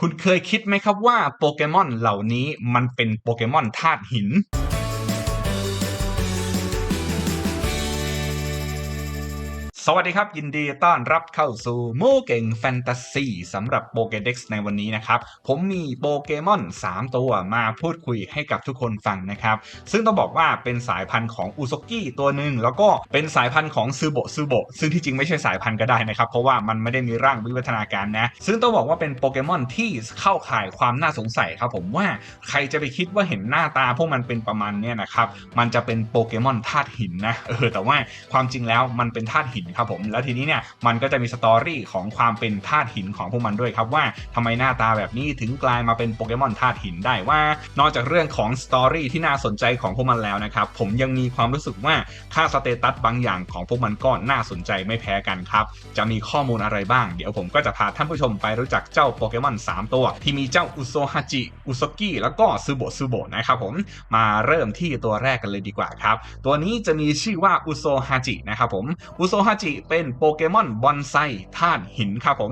คุณเคยคิดไหมครับว่าโปเกมอนเหล่านี้มันเป็นโปเกมอนธาตุหิน สวัสดีครับ ยินดีต้อนรับเข้าสู่โมเก่งแฟนตาซีสำหรับโปเกเด็กในวันนี้นะครับ ผมมีโปเกมอน 3 ตัวมาพูดคุยให้กับทุกคนฟังนะครับ ซึ่งต้องบอกว่าเป็นสายพันธุ์ของอุซกิตัวหนึ่งแล้วก็เป็นสายพันธุ์ของซูโบซูโบซึ่งที่จริงไม่ใช่สายพันธุ์ก็ได้นะครับ เพราะว่ามันไม่ได้มีร่างวิวัฒนาการนะ ซึ่งต้องบอกว่าเป็นโปเกมอนที่เข้าข่ายความน่าสงสัยครับผมว่าใครจะไปคิดว่าเห็นหน้าตาพวกมันเป็นประมาณเนี้ยนะครับมันจะเป็นโปเกมอนธาตุหินนะเออแต่ว่าความจริงแล้วมันเป็นธาตุหินครับผมแล้วทีนี้เนี่ยมันก็จะมีสตอรี่ของความเป็นธาตุหินของพวกมันด้วยครับว่าทำไมหน้าตาแบบนี้ถึงกลายมาเป็นโปเกมอนธาตุหินได้ว่า นอกจากเรื่องของสตอรี่ที่น่าสนใจของพวกมันแล้วนะครับผมยังมีความรู้สึกว่าค่าสเตตัสบางอย่างของพวกมันก็น่าสนใจไม่แพ้กันครับจะมีข้อมูลอะไรบ้าง เดี๋ยวผมก็จะพาท่านผู้ชมไปรู้จักเจ้าโปเกมอน3 ตัว ที่มีเจ้าอุโซฮาจิอุซกิแล้วก็ซูโบซูโบนะครับผมมาเริ่มที่ตัวแรกกันเลยดีกว่าครับตัวนี้จะมีชื่อว่าอุโซฮาจินะครับผมอุโซฮาจิเป็นโปเกมอนบอนไซธาตุหินครับผม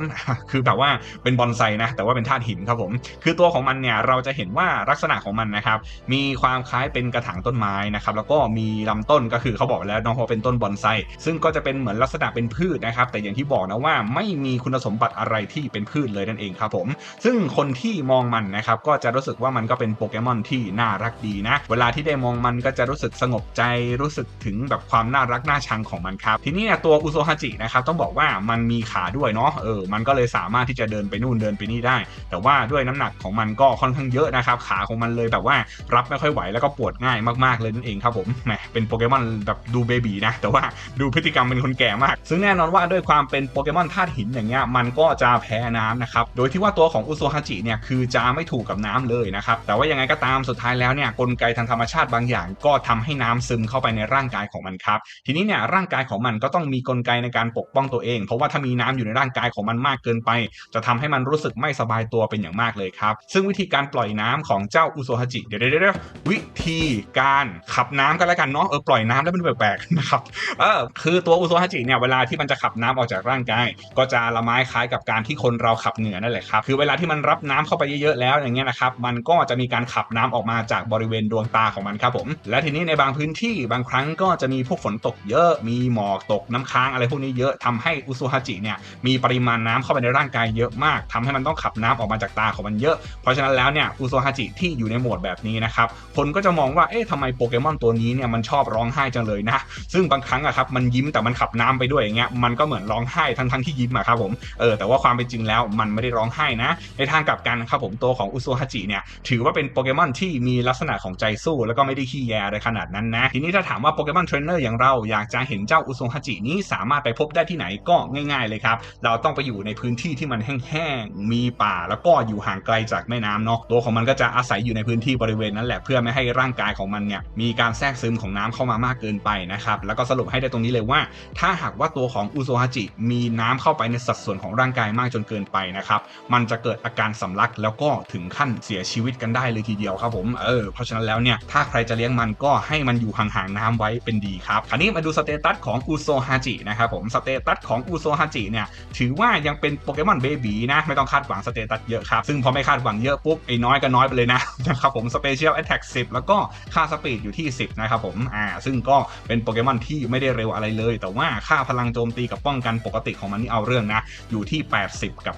คือแบบว่าเป็นบอนไซนะ แต่ว่าเป็นธาตุหินครับผม คือตัวของมันเนี่ยเราจะเห็นว่าลักษณะของมันนะครับ มีความคล้ายเป็นกระถางต้นไม้นะครับ แล้วก็มีลำต้นก็คือเขาบอกแล้วน้องเขาเป็นต้นบอนไซ ซึ่งก็จะเป็นเหมือนลักษณะเป็นพืชนะครับ แต่อย่างที่บอกนะว่าไม่มีคุณสมบัติอะไรที่เป็นพืชเลยนั่นเองครับผม ซึ่งคนที่มองมันนะครับก็จะรู้สึกว่ามันก็เป็นโปเกมอนที่น่ารักดีนะ เวลาที่ได้มองมันก็จะรู้สึกสงบใจ รู้สึกถึงแบบความน่ารักน่าชังของมันครับ ทีนี้เนี่ยตัวอุโซฮาจินะครับต้องบอกว่ามันมีขาด้วยเนาะเออมันก็เลยสามารถที่จะเดินไปนู่นเดินไปนี่ได้ แต่ว่าด้วยน้ำหนักของมันก็ค่อนข้างเยอะนะครับขาของมันเลยแบบว่ารับไม่ค่อยไหวแล้วก็ปวดง่ายมากๆเลยนั่นเองครับผมแหมเป็นโปเกมอนแบบดูเบบีนะแต่ว่าดูพฤติกรรมเป็นคนแก่มาก ซึ่งแน่นอนว่าด้วยความเป็นโปเกมอนธาตุหินอย่างเงี้ยมันก็จะแพ้น้ำนะครับโดยที่ว่าตัวของอุโซฮาจิเนี่ยคือจะไม่ถูกกับน้ำเลยนะครับแต่ว่ายังไงก็ตามสุดท้ายแล้วเนี่ยกลไกทางธรรมชาติบางอย่าง ก็ทำให้น้ำซึมเข้าไปในร่างกายของมันครับทีนี้เนี่ยร่างกายของมันก็ต้องมีกลไกในการปกป้องตัวเอง เพราะว่าถ้ามีน้ำอยู่ในร่างกายของมันมากเกินไป จะทำให้มันรู้สึกไม่สบายตัวเป็นอย่างมากเลยครับ ซึ่งวิธีการปล่อยน้ำของเจ้าอุโซฮาจิเดี๋ยวเดี๋ยวเดี๋ยววิธีการขับน้ำกันแล้วกันเนาะเออปล่อยน้ำแล้วมันแปลกๆนะครับเออคือตัวอุโซฮาจิเนี่ยเวลาที่มันจะขับน้ำออกจากร่างกาย ก็จะละไม้คล้ายกับการที่คนเราขับเหงื่อนั่นแหละครับคือเวลาที่มันรับน้ำเข้าไปเยอะๆแล้วอย่างเงี้ยนะครับมันก็จะมีการขับน้ำออกมาจากบริเวณดวงตาของมันครับผมและทีนี้ในบางพื้นที่บางครั้งก็จะมีพวกฝนตกเยอะมีหมอกตกน้ำค้างอะไรพวกนี้เยอะทำให้อุโซฮาจิเนี่ยมีปริมาณน้ำเข้าไปในร่างกายเยอะมากทำให้มันต้องขับน้ำออกมาจากตาของมันเยอะ เพราะฉะนั้นแล้วเนี่ยอุโซฮาจิที่อยู่ในโหมดแบบนี้นะครับคนก็จะมองว่าเอ๊ะทำไมโปเกมอนตัวนี้เนี่ยมันชอบร้องไห้จังเลยนะซึ่งบางครั้งอะครับมันยิ้มแต่มันขับน้ำไปด้วยอย่างเงี้ยมันก็เหมือนร้องไห้ทั้งทั้งที่ยิ้มอะครับผมเออแต่ว่าความเป็นจริงแล้วมันไม่ได้ร้องไห้นะ ในทางกลับกันครับผมตัวของอุโซฮาจิเนี่ยถือว่าเป็นโปเกมอนที่มีลักษณะของใจสู้ แล้วก็ไม่ได้ขี้แยอะไรขนาดนั้นนะทีนี้ถ้าถามว่าโปเกมอนเทรนเนอร์อย่างเราอยากจะเห็นเจ้าอุโซฮาจินี้สามารถไปพบได้ที่ไหนก็ง่าย ๆ เลยครับ เราต้องไปอยู่ในพื้นที่ที่มันแห้งๆ มีป่าแล้วก็อยู่ห่างไกลจากแม่น้ำเนาะ ตัวของมันก็จะอาศัยอยู่ในพื้นที่บริเวณนั้นแหละเพื่อไม่ให้ร่างกายของมันเนี่ยมีการแทรกซึมของน้ำเข้ามามากเกินไปนะครับ แล้วก็สรุปให้ได้ตรงนี้เลยว่า ถ้าหากว่าตัวของอุโซฮาจิมีน้ำเข้าไปในสัดส่วนของร่างกายมากจนเกินไปนะครับ มันจะเกิดอาการสำลักแล้วก็ถึงขั้นเสียชีวิตกันได้เลยทีเดียวครับผม เออ เพราะฉะนั้นแล้วเนี่ย ถ้าใครจะเลี้ยงมันก็ให้มันอยู่ห่างๆน้ำไว้เป็นดีครับ คราวนี้มาดูสเตตัสของอุโซฮาจินะครับผมสเตตัสของอุโซฮาจิเนี่ยถือว่ายังเป็นโปเกมอนเบบีนะไม่ต้องคาดหวังสเตตัสเยอะครับ ซึ่งพอไม่คาดหวังเยอะปุ๊บไอ้น้อยก็น้อยไปเลยนะนะครับผมสเปเชียลแอตแทก10แล้วก็ค่าสปีดอยู่ที่ 10 นะครับผมอ่าซึ่งก็เป็นโปเกมอนที่ไม่ได้เร็วอะไรเลย แต่ว่าค่าพลังโจมตีกับป้องกันปกติของมันนี่เอาเรื่องนะ อยู่ที่ 80 กับ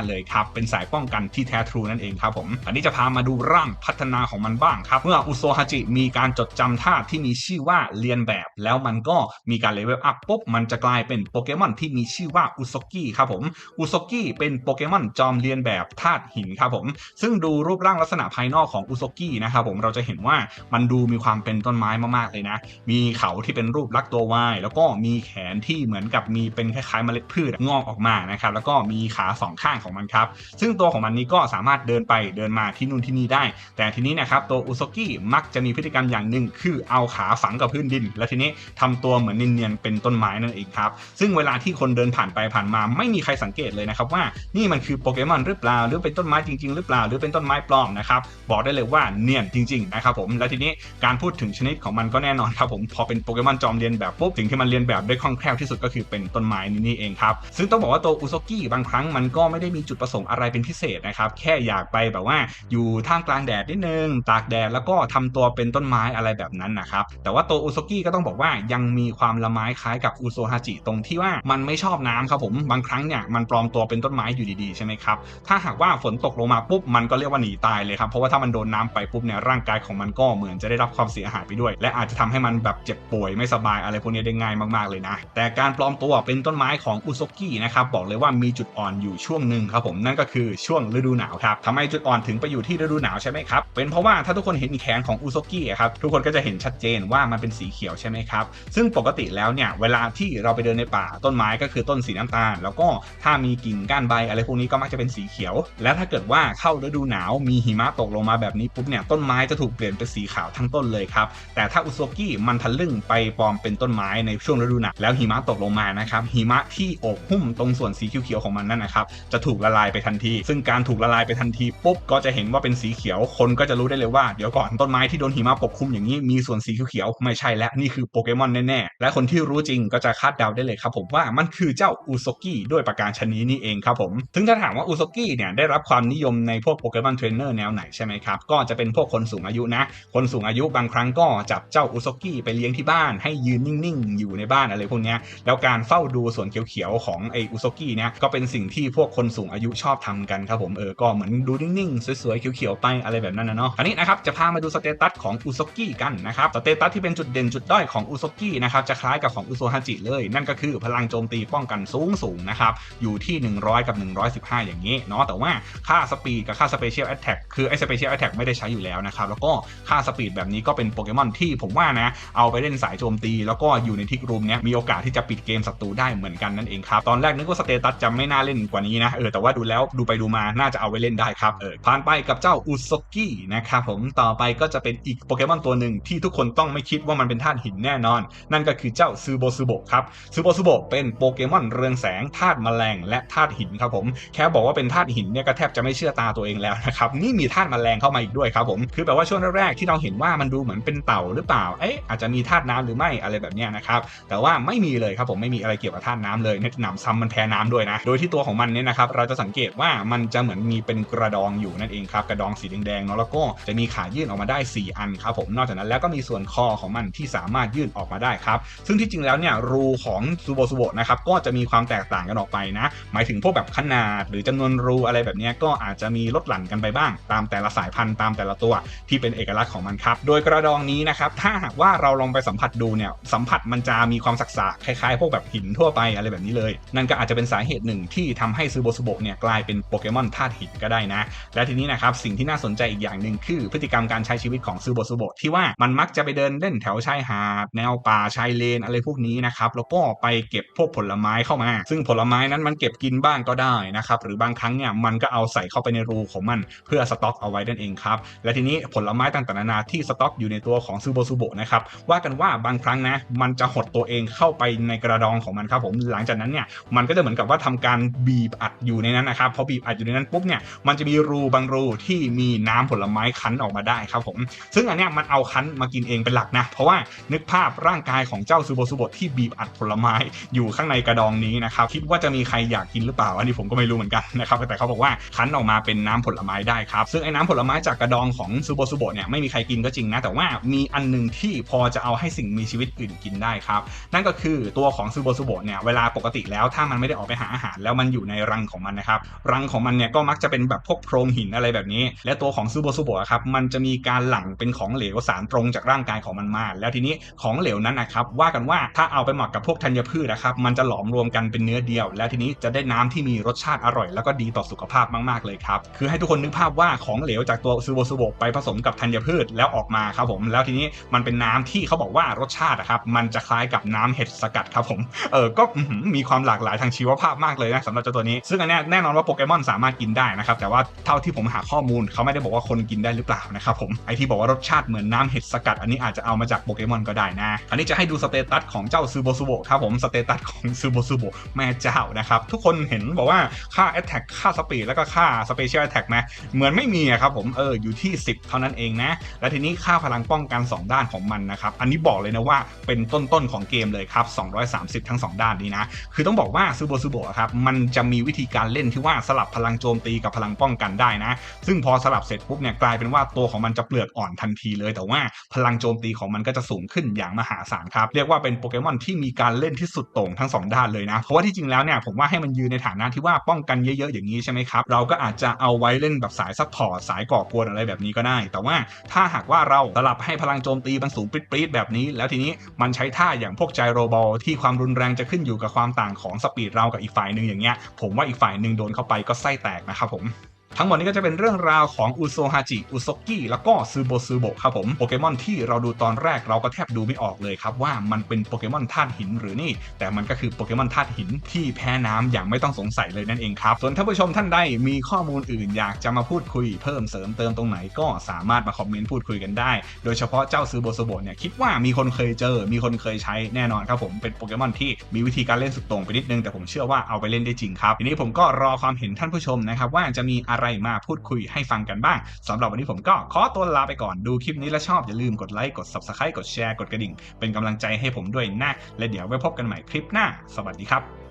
95 เลยครับ เป็นสายป้องกันที่แท้ทรูนั่นเองครับผม อันนี้จะพามาดูร่างพัฒนาของมันบ้างครับ เมื่ออุโซฮาจิมีการจดจำท่าที่มีชื่อว่าเรียนแบบ แล้วมันก็มีการเลเวลอัพปุ๊บมันจะกลายเป็นโปเกมอนที่มีชื่อว่าอุซกิครับผมอุซกิเป็นโปเกมอนจอมเรียนแบบธาตุหินครับผมซึ่งดูรูปร่างลักษณะภายนอกของอุซกินะครับผมเราจะเห็นว่ามันดูมีความเป็นต้นไม้มากๆเลยนะ มีเขาที่เป็นรูปลักษณ์ตัววายแล้วก็มีแขนที่เหมือนกับมีเป็นคล้ายๆเมล็ดพืชงอกออกมานะครับแล้วก็มีขาสองข้างของมันครับซึ่งตัวของมันนี้ก็สามารถเดินไปเดินมาที่นู่นที่นี่ได้ แต่ทีนี้นะครับตัวอุซกิมักจะมีพฤติกรรมอย่างหนึ่งคือเอาขาฝังกับพื้นดิน แล้วทีนี้ทำตัวเหมือนเนียนๆเป็นต้นไม้นั่นเองครับ ซึ่งเวลาที่คนเดินผ่านไปผ่านมา ไม่มีใครสังเกตเลยนะครับว่านี่มันคือโปเกมอนหรือเปล่า หรือเป็นต้นไม้จริง ๆ หรือเปล่า หรือเป็นต้นไม้ปลอมนะครับบอกได้เลยว่าเนียนจริงๆนะครับผมและทีนี้การพูดถึงชนิดของมันก็แน่นอนครับผมพอเป็นโปเกมอนจอมเรียนแบบปุ๊บสิ่งที่มันเรียนแบบได้คล่องแคล่วที่สุดก็คือเป็นต้นไม้นี่เองครับซึ่งต้องบอกว่าตัวอุซกิบางครั้งมันก็ไม่ได้มีจุดประสงค์อะไรเป็นพิเศษนะครับแค่อยากไปแบบว่าอยู่ท่ามกลางแดดนิดนึงตากแดดแล้วก็ทำตัวเป็นต้นไม้อะไรแบบนั้นนะครับแต่ว่าตัวอุซกิก็ต้องบอกว่ายังมีความละไม้คล้ายกับอุโซฮาจิตรงที่ว่ามันไม่ชอบน้ำครับผมบางครั้งเนี่ยมันปลอมตัวเป็นต้นไม้อยู่ดีๆใช่ไหมครับถ้าหากว่าฝนตกลงมาปุ๊บมันก็เรียกว่าหนีตายเลยครับเพราะว่าถ้ามันโดนน้าไปปุ๊บเนี่ยร่างกายของมันก็เหมือนจะได้รับความเสียหายไปด้วย และอาจจะทำให้มันแบบเจ็บป่วยไม่สบายอะไรพวกนี้ได้ง่ายมากๆเลยนะ แต่การปลอมตัวเป็นต้นไม้ของอุซกินะครับบอกเลยว่ามีจุดอ่อนอยู่ช่วงหนึ่งครับผมนั่นก็คือช่วงฤดูหนาวครับทำไมจุดอ่อนถึงไปอยู่ที่ฤดูหนาวใช่ไหมครับเป็นเพราะว่าถ้าทุกคนเห็นแขนของอุซกิครับทุกคนก็จะเห็นชัดเจนว่ามันเป็นสีเขียวใช่ไหมครับซึ่งปกติแล้วเนี่ยเวลาทที่เราไปเดินในป่าต้นไม้ก็คือต้นสีน้ำตาล แล้วก็ถ้ามีกิ่งก้านใบอะไรพวกนี้ก็มักจะเป็นสีเขียว และถ้าเกิดว่าเข้าฤดูหนาวมีหิมะตกลงมาแบบนี้ปุ๊บเนี่ยต้นไม้จะถูกเปลี่ยนเป็นสีขาวทั้งต้นเลยครับแต่ถ้าอุซกิมันทะลึ่งไปปลอมเป็นต้นไม้ในช่วงฤดูหนาวแล้วหิมะตกลงมานะครับหิมะที่อบหุ้มตรงส่วนสีเขียวๆของมันนั่นนะครับจะถูกละลายไปทันที ซึ่งการถูกละลายไปทันทีปุ๊บก็จะเห็นว่าเป็นสีเขียวคนก็จะรู้ได้เลยว่าเดี๋ยวก่อนต้นไม้ที่โดนหิมะปกคลุมอย่างนี้มีส่วนสีเขียวๆไม่ใช่และนี่คือโปเกมอนแน่ๆและคนที่รู้จริงก็จะคาดเดาได้เลยครับผมว่ามันคือเจ้าอุซกิด้วยประการชนิดนี้เองครับผมถึงจะถามว่าอุซกิเนี่ยได้รับความนิยมในพวกโปเกมอนเทรนเนอร์แนวไหนใช่ไหมครับก็จะเป็นพวกคนสูงอายุนะ คนสูงอายุบางครั้งก็จับเจ้าอุซกิไปเลี้ยงที่บ้าน ให้ยืนนิ่งๆ อยู่ในบ้านอะไรพวกนี้แล้วการเฝ้าดูส่วนเขียวๆของไออุซกิเนี่ยก็เป็นสิ่งที่พวกคนสูงอายุชอบทำกันครับผมเออก็เหมือนดูนิ่งๆสวยๆเขียวๆไปอะไรแบบนั้นนะเนาะอันนี้นะครับจะพามาดูสเตตัสของอุซกิกันนะครับสเตตัสที่เป็นจุดเด่นจุดด้อยของอุซกินะครับจะคล้ายกับของอุโซฮาจิเลย นั่นก็คือพลังโจมตีป้องกันสูงสูงนะครับ อยู่ที่ 100 กับ 115 อย่างนี้เนาะแต่ว่าค่าสปีดกับค่าสเปเชียลแอตแทกคือไอสเปเชียลแอตแทกไม่ได้ใช้อยู่แล้วนะครับ แล้วก็ค่าสปีดแบบนี้ก็เป็นโปเกมอนที่ผมว่านะ เอาไปเล่นสายโจมตี แล้วก็อยู่ในทิกรูมเนี้ยมีโอกาสที่จะปิดเกมศัตรูได้เหมือนกันนั่นเองครับตอนแรกนึกว่าสเตตัสจะไม่น่าเล่นกว่านี้นะเออแต่ว่าดูแล้วดูไปดูมาน่าจะเอาไว้เล่นได้ครับเออผ่านไปกับเจ้าอุซกินะครับผมต่อไปก็จะเป็นอีกโปเกมอนตัวหนึ่งที่ทุกคนต้องไม่คิดว่ามันเป็นธาตุหินแน่นอน นั่นก็คือเจ้าซูโบซูโบครับซูโบซูโบเป็นโปเกมอนเรืองแสงธาตุแมลงและธาตุหินครับผม แค่บอกว่าเป็นธาตุหินเนี่ยก็แทบจะไม่เชื่อตาตัวเองแล้วนะครับนี่มีธาตุแมลงเข้ามาอีกด้วยครับผมคือแบบว่าช่วงแรกๆที่เราเห็นว่ามันดูเหมือนเป็นเต่าหรือเปล่าเอ๊ะอาจจะมีธาตุน้ำหรือไม่อะไรแบบเนี้ยนะครับแต่ว่าไม่มีเลยครับผมไม่มีอะไรเกี่ยวกับธาตุน้ำเลยเน็ตหนำซ้ำมันแพ้น้ำด้วยนะโดยที่ตัวของมันเนี่ยนะครับเราจะสังเกตว่ามันจะเหมือนมีเป็นกระดองอยู่นั่นเองครับกระดองสีแดงๆเนาะแล้วก็จะมีขายื่นออกมาได้ 4 อันครับผมนอกจากนั้นแล้วก็มีส่วนคอของมันที่สามารถยื่นออกมาได้ครับซึ่งที่จริงแล้วเนี่ยรูของซูโบซูโบนะครับก็จะมีความแตกต่างกันออกไปนะ หมายถึงพวกแบบขนาดหรือจำนวนรูอะไรแบบนี้ก็อาจจะมีลดหลั่นกันไปบ้าง ตามแต่ละสายพันธุ์ตามแต่ละตัวที่เป็นเอกลักษณ์ของมันครับ โดยกระดองนี้นะครับถ้าหากว่าเราลองไปสัมผัสดูเนี่ยสัมผัสมันจะมีความสักษะคล้ายๆ พวกแบบหินทั่วไปอะไรแบบนี้เลย นั่นก็อาจจะเป็นสาเหตุหนึ่งที่ทำให้ซูโบซูโบเนี่ยกลายเป็นโปเกมอนธาตุหินก็ได้นะ และทีนี้นะครับสิ่งที่น่าสนใจอีกอย่างหนึ่งคือพฤติกรรมการใช้ชีวิตของซูโบซูโบที่ว่ามันมักจะไปเดินเล่นแถวชายหาดแนวป่าชายเลนอะไรพวกนี้นะครับครับแล้วก็ไปเก็บพวกผลไม้เข้ามา ซึ่งผลไม้นั้นมันเก็บกินบ้างก็ได้นะครับหรือบางครั้งเนี่ยมันก็เอาใส่เข้าไปในรูของมันเพื่อสต็อกเอาไว้นั่นเองครับและทีนี้ผลไม้ต่างๆนานาที่สต็อกอยู่ในตัวของซูโบซูโบนะครับว่ากันว่าบางครั้งนะมันจะหดตัวเองเข้าไปในกระดองของมันครับผมหลังจากนั้นเนี่ยมันก็จะเหมือนกับว่าทำการบีบอัดอยู่ในนั้นนะครับพอบีบอัดอยู่ในนั้นปุ๊บเนี่ยมันจะมีรูบางรูที่มีน้ำผลไม้คั้นออกมาได้ครับผมซึ่งอันเนี้ยมันเอาคั้นมากินเองเป็นหลักนะเพราะว่านึกภาพร่างกายของเจ้าซูโบซูโบที่บีบอัดผลไม้อยู่ข้างในกระดองนี้นะครับคิดว่าจะมีใครอยากกินหรือเปล่าอันนี้ผมก็ไม่รู้เหมือนกันนะครับแต่เขาบอกว่าคั้นออกมาเป็นน้ำผลไม้ได้ครับซึ่งไอ้น้ำผลไม้จากกระดองของซูโบซูโบเนี่ยไม่มีใครกินก็จริงนะแต่ว่ามีอันหนึงที่พอจะเอาให้สิ่งมีชีวิตอื่นกินได้ครับนั่นก็คือตัวของซูโบซูโบเนี่ยเวลาปกติแล้วถ้ามันไม่ได้ออกไปหาอาหาร แล้วมันอยู่ในรังของมันนะครับรังของมันเนี่ยก็มักจะเป็นแบบพวกโพรงหินอะไรแบบนี้ และตัวของซูโบซูโบะครับมันจะมีการหลั่งเป็นของเหลวสารตรงจากร่างกายของมันมา แล้วทีนี้ของเหลวนั้นนะครับว่ากันว่าถ้าเอาไปหมักกับพวกธัญพืชนะครับ มันจะหลอมรวมกันเป็นเนื้อเดียว แล้วทีนี้จะได้น้ำที่มีรสชาติอร่อย แล้วก็ดีต่อสุขภาพมากๆเลยครับ คือให้ทุกคนนึกภาพว่าของเหลวจากตัวซูโบซูโบไปผสมกับธัญพืชแล้วออกมาครับผม แล้วทีนี้มันเป็นน้ำที่เขาบอกว่ารสชาติอะครับ มันจะคล้ายกับน้ำเห็ดสกัดครับผม เออ ก็มีความหลากหลายทางชีวภาพมากเลยนะสำหรับเจ้าตัวนี้ ซึ่งอันนี้แน่นอนว่าโปเกมอนสามารถกินได้นะครับ แต่ว่าเท่าที่ผมหาข้อมูลเขาไม่ได้บอกว่าคนกินได้หรือเปล่านะครับผม ไอที่บอกว่ารสชาติเหมือนน้ำเห็ดสกัด อันนี้อาจจะเอามาจากโปเกมอนก็ได้นะ อันนี้จะให้ดูสเตตัสของเจ้าซูโบซูโบครับผมสเตตัสของซูโบซูโบแม่เจ้านะครับ ทุกคนเห็นบอกว่าค่า Attack ค่าสปีดแล้วก็ค่า Special Attack ไหมเหมือนไม่มีอะครับผมเอออยู่ที่ 10 เท่านั้นเองนะ และทีนี้ค่าพลังป้องกัน 2 ด้านของมันนะครับ อันนี้บอกเลยนะว่าเป็นต้นๆของเกมเลยครับ 230 ทั้ง 2 ด้านนี้นะ คือต้องบอกว่าซูโบซูโบครับมันจะมีวิธีการเล่นที่ว่าสลับพลังโจมตีกับพลังป้องกันได้นะ ซึ่งพอสลับเสร็จปุ๊บเนี่ยกลายเป็นว่าตัวของมันจะเปลือกอ่อนทันทีเลย แต่ว่าพลังโจมตีของมันก็จะสูงขึ้นอย่างมหาศาลครับเรียกว่าเป็นโปเกมอนที่มีการเล่นที่สุดโต่งทั้งสองด้านเลยนะ เพราะว่าที่จริงแล้วเนี่ยผมว่าให้มันยืนในฐานะที่ว่าป้องกันเยอะๆอย่างนี้ใช่ไหมครับ เราก็อาจจะเอาไว้เล่นแบบสายซัพพอร์ตสายก่อกวนอะไรแบบนี้ก็ได้ แต่ว่าถ้าหากว่าเราสลับให้พลังโจมตีมันสูงปรี๊ดๆแบบนี้ แล้วทีนี้มันใช้ท่าอย่างพวกไจโรบอลที่ความรุนแรงจะขึ้นอยู่กับความต่างของสปีดเรากับอีกฝ่ายหนึ่งอย่างเงี้ยผมว่าอีกฝ่ายหนึ่งโดนเข้าไปก็ไส้แตกนะครับผม ทั้งหมดนี้ก็จะเป็นเรื่องราวของอุโซฮาจิ อุซกิ แล้วก็ซูโบซูโบครับผมโปเกมอนที่เราดูตอนแรกเราก็แทบดูไม่ออกเลยครับว่ามันเป็นโปเกมอนธาตุหินหรือนี่ แต่มันก็คือโปเกมอนธาตุหินที่แพ้น้ำอย่างไม่ต้องสงสัยเลยนั่นเองครับ ส่วนท่านผู้ชมท่านใดมีข้อมูลอื่นอยากจะมาพูดคุยเพิ่มเสริมเติมตรงไหนก็สามารถมาคอมเมนต์พูดคุยกันได้ โดยเฉพาะเจ้าซูโบซูโบเนี่ยคิดว่ามีคนเคยเจอ มีคนเคยใช้แน่นอนครับผมเป็นโปเกมอนที่มีวิธีการเล่นสุดโต่งไปนิดนึงแต่ผมเชื่อว่าเอาไปเล่นได้จริงครับทีนี้ผมก็รอความเห็นท่านผู้ชมนะครับว่าจะมีอะไรมาพูดคุยให้ฟังกันบ้างสำหรับวันนี้ผมก็ขอตัวลาไปก่อนดูคลิปนี้แล้วชอบอย่าลืมกดไลค์กด subscribe กดแชร์กดกระดิ่ง เป็นกำลังใจให้ผมด้วยนะและเดี๋ยวไว้พบกันใหม่คลิปหน้า สวัสดีครับ